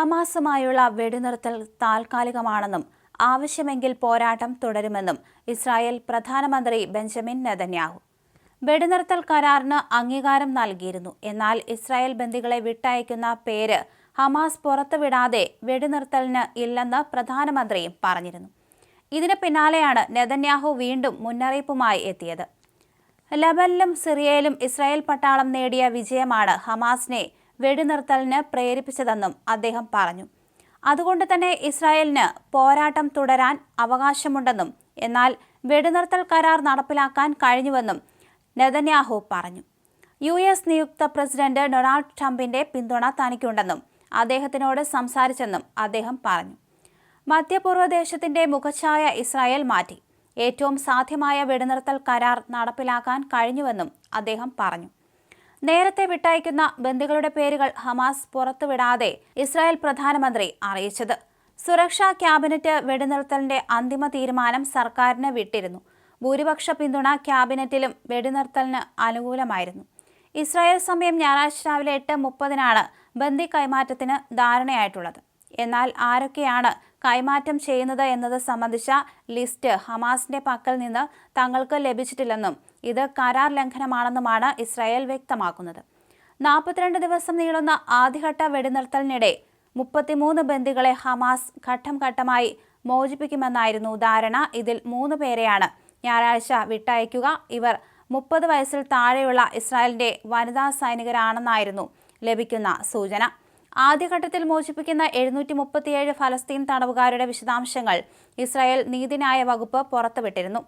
ഹമാസുമായുള്ള വെടിനിർത്തൽ താൽക്കാലികമാണെന്നും ആവശ്യമെങ്കിൽ പോരാട്ടം തുടരുമെന്നും ഇസ്രായേൽ പ്രധാനമന്ത്രി ബെഞ്ചമിൻ നെതന്യാഹു. വെടിനിർത്തൽ കരാറിന് അംഗീകാരം നൽകിയിരുന്നു. എന്നാൽ ഇസ്രായേൽ ബന്ദികളെ വിട്ടയക്കുന്ന പേര് ഹമാസ് പുറത്തുവിടാതെ വെടിനിർത്തലിന് ഇല്ലെന്ന് പ്രധാനമന്ത്രിയും പറഞ്ഞിരുന്നു. ഇതിന് പിന്നാലെയാണ് നെതന്യാഹു വീണ്ടും മുന്നറിയിപ്പുമായി എത്തിയത്. ലബനിലും സിറിയയിലും ഇസ്രായേൽ പട്ടാളം നേടിയ വിജയമാണ് ഹമാസിനെ വെടിനിർത്തലിന് പ്രേരിപ്പിച്ചതെന്നും അദ്ദേഹം പറഞ്ഞു. അതുകൊണ്ട് തന്നെ ഇസ്രായേലിന് പോരാട്ടം തുടരാൻ അവകാശമുണ്ടെന്നും എന്നാൽ വെടിനിർത്തൽ കരാർ നടപ്പിലാക്കാൻ കഴിഞ്ഞുവെന്നും നെതന്യാഹു പറഞ്ഞു. യു എസ് നിയുക്ത പ്രസിഡന്റ് ഡൊണാൾഡ് ട്രംപിന്റെ പിന്തുണ തനിക്കുണ്ടെന്നും അദ്ദേഹത്തിനോട് സംസാരിച്ചെന്നും അദ്ദേഹം പറഞ്ഞു. മധ്യപൂർവ ദേശത്തിന്റെ മുഖച്ഛായ ഇസ്രായേൽ മാറ്റി. ഏറ്റവും സാധ്യമായ വെടിനിർത്തൽ കരാർ നടപ്പിലാക്കാൻ കഴിഞ്ഞുവെന്നും അദ്ദേഹം പറഞ്ഞു. നേരത്തെ വിട്ടയക്കുന്ന ബന്ദികളുടെ പേരുകൾ ഹമാസ് പുറത്തുവിടാതെ ഇസ്രായേൽ പ്രധാനമന്ത്രി അറിയിച്ചത്. സുരക്ഷാ ക്യാബിനറ്റ് വെടിനിർത്തലിന്റെ അന്തിമ തീരുമാനം സർക്കാരിന് വിട്ടിരുന്നു. ഭൂരിപക്ഷ പിന്തുണ ക്യാബിനറ്റിലും വെടിനിർത്തലിന് അനുകൂലമായിരുന്നു. ഇസ്രായേൽ സമയം ഞായറാഴ്ച രാവിലെ എട്ട് മുപ്പതിനാണ് ബന്ദി കൈമാറ്റത്തിന് ധാരണയായിട്ടുള്ളത്. എന്നാൽ ആരൊക്കെയാണ് കൈമാറ്റം ചെയ്യുന്നത് എന്നത് സംബന്ധിച്ച ലിസ്റ്റ് ഹമാസിന്റെ പക്കൽ നിന്ന് തങ്ങൾക്ക് ലഭിച്ചിട്ടില്ലെന്നും ഇത് കരാർ ലംഘനമാണെന്നുമാണ് ഇസ്രായേൽ വ്യക്തമാക്കുന്നത്. നാൽപ്പത്തിരണ്ട് ദിവസം നീളുന്ന ആദ്യഘട്ട വെടിനിർത്തലിനിടെ മുപ്പത്തിമൂന്ന് ബന്ദികളെ ഹമാസ് ഘട്ടം ഘട്ടമായി മോചിപ്പിക്കുമെന്നായിരുന്നു ധാരണ. ഇതിൽ മൂന്ന് പേരെയാണ് ഞായറാഴ്ച വിട്ടയക്കുക. ഇവർ മുപ്പത് വയസ്സിൽ താഴെയുള്ള ഇസ്രായേലിന്റെ വനിതാ സൈനികരാണെന്നായിരുന്നു ലഭിക്കുന്ന സൂചന. ആദ്യഘട്ടത്തിൽ മോചിപ്പിക്കുന്ന എഴുന്നൂറ്റി മുപ്പത്തിയേഴ് ഫലസ്തീൻ തടവുകാരുടെ വിശദാംശങ്ങൾ ഇസ്രായേൽ നീതിന്യായ വകുപ്പ് പുറത്തുവിട്ടിരുന്നു.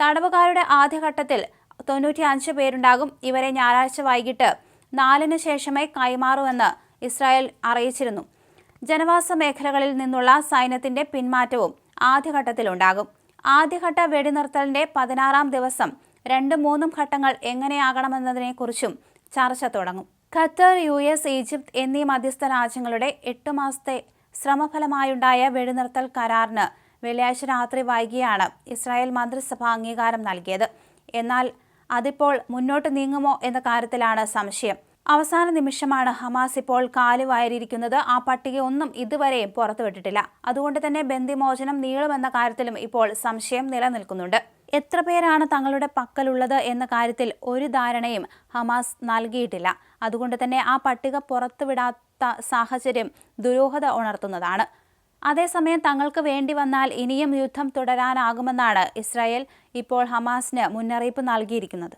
തടവുകാരുടെ ആദ്യഘട്ടത്തിൽ തൊണ്ണൂറ്റി അഞ്ച് പേരുണ്ടാകും. ഇവരെ ഞായറാഴ്ച വൈകിട്ട് നാലിന് ശേഷമേ കൈമാറുമെന്ന് ഇസ്രായേൽ അറിയിച്ചിരുന്നു. ജനവാസ മേഖലകളിൽ നിന്നുള്ള സൈന്യത്തിന്റെ പിന്മാറ്റവും ആദ്യഘട്ടത്തിലുണ്ടാകും. ആദ്യഘട്ട വെടിനിർത്തലിന്റെ പതിനാറാം ദിവസം രണ്ടും മൂന്നും ഘട്ടങ്ങൾ എങ്ങനെയാകണമെന്നതിനെക്കുറിച്ചും ചർച്ച തുടങ്ങും. ഖത്തർ യു എസ് ഈജിപ്ത് എന്നീ മധ്യസ്ഥ രാജ്യങ്ങളുടെ എട്ട് മാസത്തെ ശ്രമഫലമായുണ്ടായ വെടിനിർത്തൽ കരാറിന് വെള്ളിയാഴ്ച രാത്രി വൈകിയാണ് ഇസ്രായേൽ മന്ത്രിസഭ അംഗീകാരം നൽകിയത്. എന്നാൽ അതിപ്പോൾ മുന്നോട്ട് നീങ്ങുമോ എന്ന കാര്യത്തിലാണ് സംശയം. അവസാന നിമിഷമാണ് ഹമാസ് ഇപ്പോൾ കാലുവാരിയിരിക്കുന്നത്. ആ പട്ടിക ഒന്നും ഇതുവരെയും പുറത്തുവിട്ടിട്ടില്ല. അതുകൊണ്ട് തന്നെ ബന്ദിമോചനം നീളുമെന്ന കാര്യത്തിലും ഇപ്പോൾ സംശയം നിലനിൽക്കുന്നുണ്ട്. എത്ര പേരാണ് തങ്ങളുടെ പക്കലുള്ളത് എന്ന കാര്യത്തിൽ ഒരു ധാരണയും ഹമാസ് നൽകിയിട്ടില്ല. അതുകൊണ്ട് തന്നെ ആ പട്ടിക പുറത്തുവിടാത്ത സാഹചര്യം ദുരൂഹത ഉണർത്തുന്നതാണ്. അതേസമയം തങ്ങൾക്ക് വേണ്ടി വന്നാൽ ഇനിയും യുദ്ധം തുടരാനാകുമെന്നാണ് ഇസ്രായേൽ ഇപ്പോൾ ഹമാസിന് മുന്നറിയിപ്പ് നൽകിയിരിക്കുന്നത്.